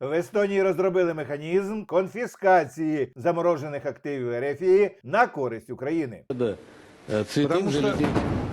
В Естонії розробили механізм конфіскації заморожених активів Ерефії на користь України. Да. Э, Потому летят.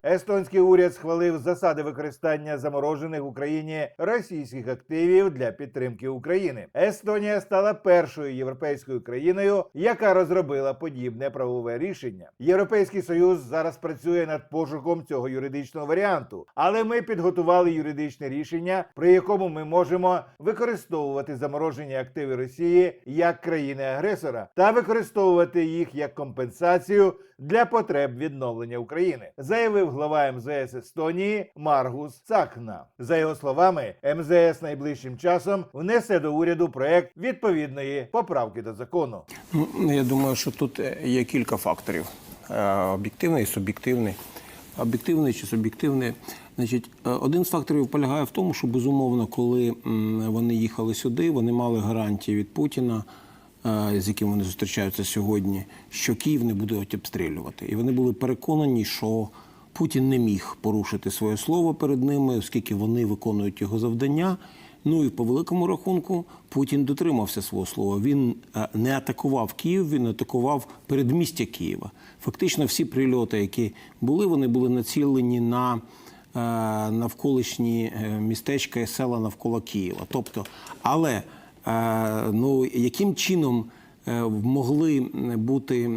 Естонський уряд схвалив засади використання заморожених в Україні російських активів для підтримки України. Естонія стала першою європейською країною, яка розробила подібне правове рішення. Європейський союз зараз працює над пошуком цього юридичного варіанту, але ми підготували юридичне рішення, при якому ми можемо використовувати заморожені активи Росії як країни-агресора та використовувати їх як компенсацію для потреб відновлення України, заявив глава МЗС Естонії Маргус Цакна. За його словами, МЗС найближчим часом внесе до уряду проект відповідної поправки до закону. Ну, Я думаю, що тут е, є кілька факторів: Е, об'єктивний і суб'єктивний. Об'єктивний чи суб'єктивний. Значить, е, один з факторів полягає в тому, що безумовно, коли вони їхали сюди, вони мали гарантії від Путіна, з яким вони зустрічаються сьогодні, що Київ не будуть обстрілювати. І вони були переконані, що Путін не міг порушити своє слово перед ними, оскільки вони виконують його завдання. Ну і по великому рахунку Путін дотримався свого слова. Він е, не атакував Київ, він атакував передмістя Києва. Фактично, всі прильоти, які були, вони були націлені на е, навколишні е, містечка і села навколо Києва. Тобто, але ну яким чином могли бути,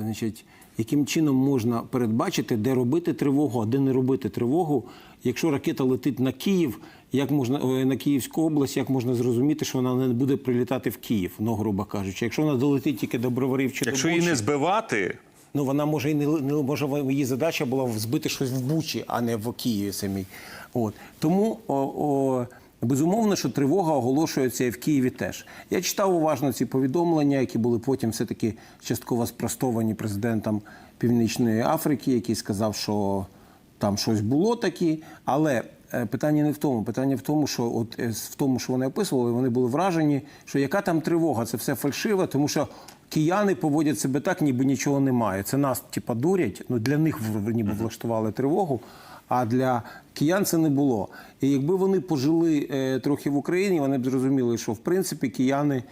значить, яким чином можна передбачити, де робити тривогу, а де не робити тривогу. Якщо ракета летить на Київ, як можна на Київську область, як можна зрозуміти, що вона не буде прилітати в Київ, ну грубо кажучи, якщо вона долетить тільки до броварів чи Якщо до її не збивати, Ну вона може і не, не може її задача була збити щось в Бучі, а не в Києві самій. От тому о, о, безумовно, що тривога оголошується і в Києві теж. Я читав уважно ці повідомлення, які були потім все таки частково спростовані президентом Північної Африки, який сказав, що там щось було таке, але. е, Питання не в тому. Питання в тому, що от е, в тому, що вони описували, вони були вражені, що яка там тривога, це все фальшиве, тому що кияни поводять себе так, ніби нічого немає. Це нас, типа, дурять. Ну для них ніби влаштували тривогу. А для киян це не було. І якби вони пожили е, трохи в Україні, вони б зрозуміли, що в принципі кияни,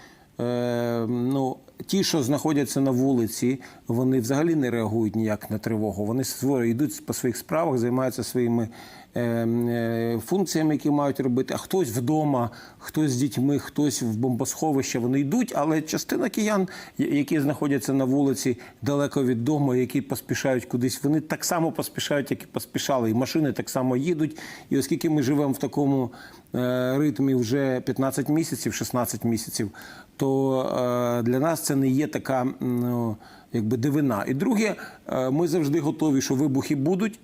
е, ну ті, що знаходяться на вулиці, вони взагалі не реагують ніяк на тривогу. Вони сво- йдуть по своїх справах, займаються своїми е, е, функціями, які мають робити. А хтось вдома, хтось з дітьми, хтось в бомбосховище. Вони йдуть, але частина киян, які знаходяться на вулиці далеко від дому, які поспішають кудись, вони так само поспішають, як і поспішали. І машини так само їдуть. І оскільки ми живемо в такому е, ритмі вже 15 місяців, 16 місяців, то е, для нас це не є така ну, якби дивина. І друге, е, ми завжди готові, що вибухи будуть.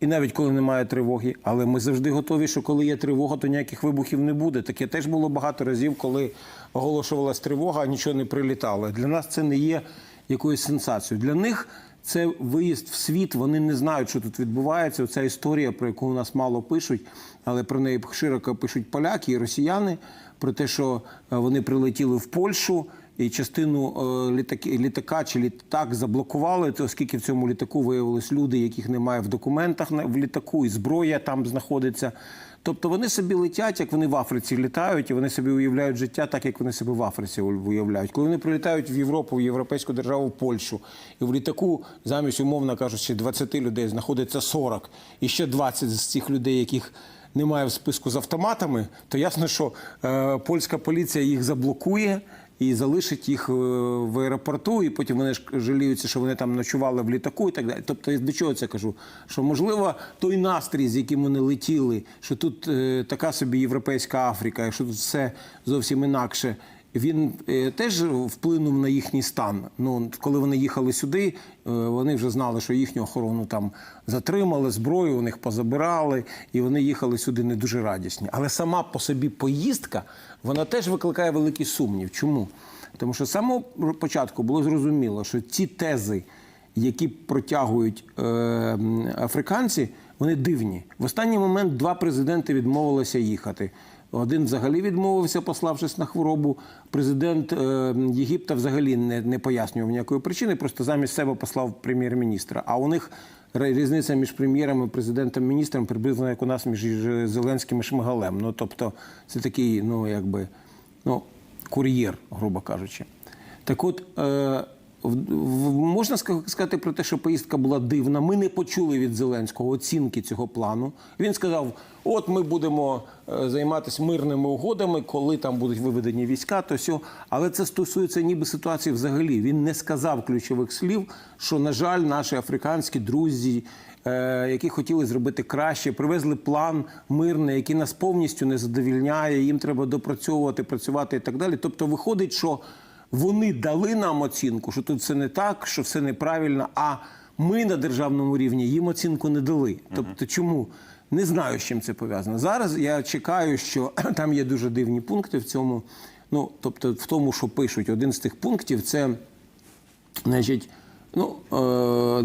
І навіть коли немає тривоги, але ми завжди готові, що коли є тривога, то ніяких вибухів не буде. Таке теж було багато разів, коли оголошувалась тривога, а нічого не прилітало. Для нас це не є якоюсь сенсацією. Для них це виїзд в світ. Вони не знають, що тут відбувається. Оця історія, про яку у нас мало пишуть, але про неї широко пишуть поляки і росіяни. Про те, що е, вони прилетіли в Польщу. І частину е, літаки, літака чи літак заблокували, оскільки в цьому літаку виявились люди, яких немає в документах в літаку, і зброя там знаходиться. Тобто вони собі летять, як вони в Африці літають, і вони собі уявляють життя так, як вони себе в Африці уявляють. Коли вони прилітають в Європу, в європейську державу, в Польщу, і в літаку замість, умовно кажучи, 20 людей знаходиться 40, і ще 20 з цих людей, яких немає в списку з автоматами, то ясно, що е, польська поліція їх заблокує і залишить їх е, в аеропорту, і потім вони ж жаліються, що вони там ночували в літаку і так далі. Тобто, до чого це кажу? Що можливо той настрій, з яким вони летіли, що тут е, така собі європейська Африка, що тут все зовсім інакше. Він е, теж вплинув на їхній стан. Ну, коли вони їхали сюди, е, вони вже знали, що їхню охорону там затримали, зброю у них позабирали, і вони їхали сюди не дуже радісні. Але сама по собі поїздка вона теж викликає великий сумнів. Чому? Тому що з самого початку було зрозуміло, що ці тези, які протягують е, африканці, вони дивні. В останній момент два президенти відмовилися їхати. Один взагалі відмовився, пославшись на хворобу. Президент е, Єгипта взагалі не, не пояснював ніякої причини, просто замість себе послав прем'єр-міністра. А у них різниця між прем'єром і президентом міністром приблизно як у нас між Зеленським і Шмигалем. Ну тобто, це такий, ну якби ну, кур'єр, грубо кажучи. Так от, е, можна сказати про те, що поїздка була дивна. Ми не почули від Зеленського оцінки цього плану. Він сказав: от ми будемо е, займатися мирними угодами, коли там будуть виведені війська, то сьо. Але це стосується ніби ситуації взагалі. Він не сказав ключових слів, що, на жаль, наші африканські друзі. е, Які хотіли зробити краще, привезли план мирний, який нас повністю не задовільняє. Їм треба допрацьовувати, працювати і так далі. Тобто, виходить, що вони дали нам оцінку, що тут все не так, що все неправильно. А ми на державному рівні їм оцінку не дали. Тобто, чому? Не знаю, з чим це пов'язано. Зараз я чекаю, що там є дуже дивні пункти в цьому. Ну, тобто, в тому, що пишуть, один з тих пунктів це, значить, ну,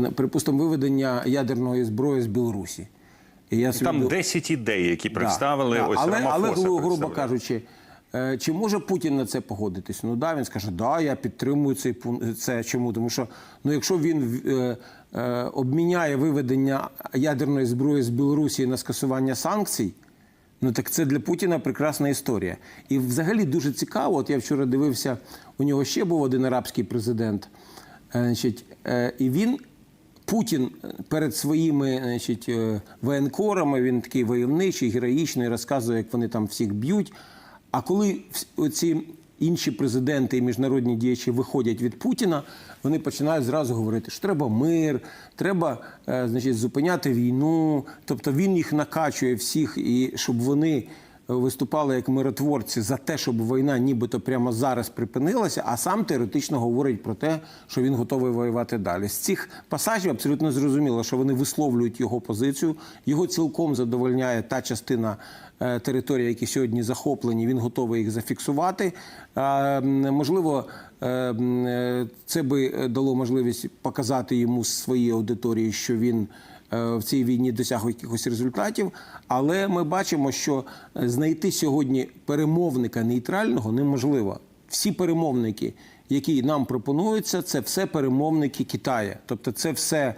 е, припустимо, виведення ядерної зброї з Білорусі. І я собі Там ду- 10 ідей, які представили. да. Ось але, але грубо кажучи, чи може Путін на це погодитись? Ну да, він скаже, да, я підтримую цей пункт. Це чому? Тому що ну, якщо він е, е, обміняє виведення ядерної зброї з Білорусі на скасування санкцій. Ну так це для Путіна прекрасна історія. І взагалі дуже цікаво. От я вчора дивився, у нього ще був один арабський президент. Е, Значить, е, і він Путін перед своїми значить, е, воєнкорами, він такий войовничий, героїчний, розказує, як вони там всіх б'ють. А коли ці інші президенти і міжнародні діячі виходять від Путіна, вони починають зразу говорити, що треба мир, треба е, значить, зупиняти війну. Тобто він їх накачує всіх, і щоб вони виступали як миротворці за те, щоб війна нібито прямо зараз припинилася, а сам теоретично говорить про те, що він готовий воювати далі. З цих пасажів абсолютно зрозуміло, що вони висловлюють його позицію. Його цілком задовольняє та частина е, території, які сьогодні захоплені. Він готовий їх зафіксувати. Е, Можливо, е, це би дало можливість показати йому своїй аудиторії, що він в цій війні досяг якихось результатів. Але ми бачимо, що е, знайти сьогодні перемовника нейтрального неможливо. Всі перемовники, які нам пропонуються, це все перемовники Китаю. Тобто, це все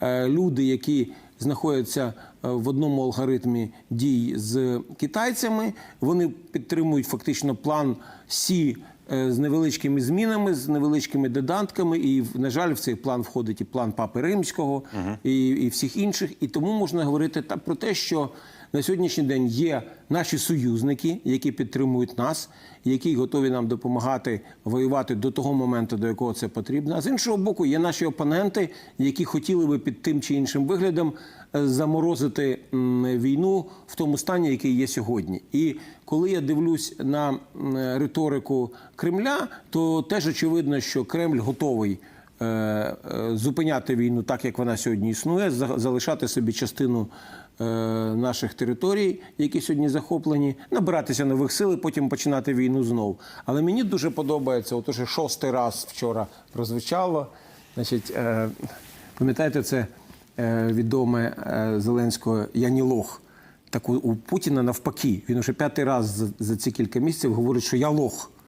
е, люди, які знаходяться е, в одному алгоритмі дій з китайцями. Вони підтримують фактично план Сі е, з невеличкими змінами, з невеличкими додатками. І, на жаль, в цей план входить і план Папи Римського, і, і всіх інших. І тому можна говорити та про те, що на сьогоднішній день є наші союзники, які підтримують нас, які готові нам допомагати воювати до того моменту, до якого це потрібно. А з іншого боку, є наші опоненти, які хотіли би під тим чи іншим виглядом е, заморозити війну в тому стані, який є сьогодні. І коли я дивлюсь на риторику Кремля, то теж очевидно, що Кремль готовий. е, е, Зупиняти війну так, як вона сьогодні існує, за- залишати собі частину наших територій, які сьогодні захоплені, набиратися нових сил і потім починати війну знову. Але мені дуже подобається, от уже шостий раз вчора прозвучало. Значить, е, пам'ятаєте, це е, відоме е, Зеленського Я не лох. Так у, Путіна навпаки. Він уже п'ятий раз за ці кілька місяців говорить, що я лох.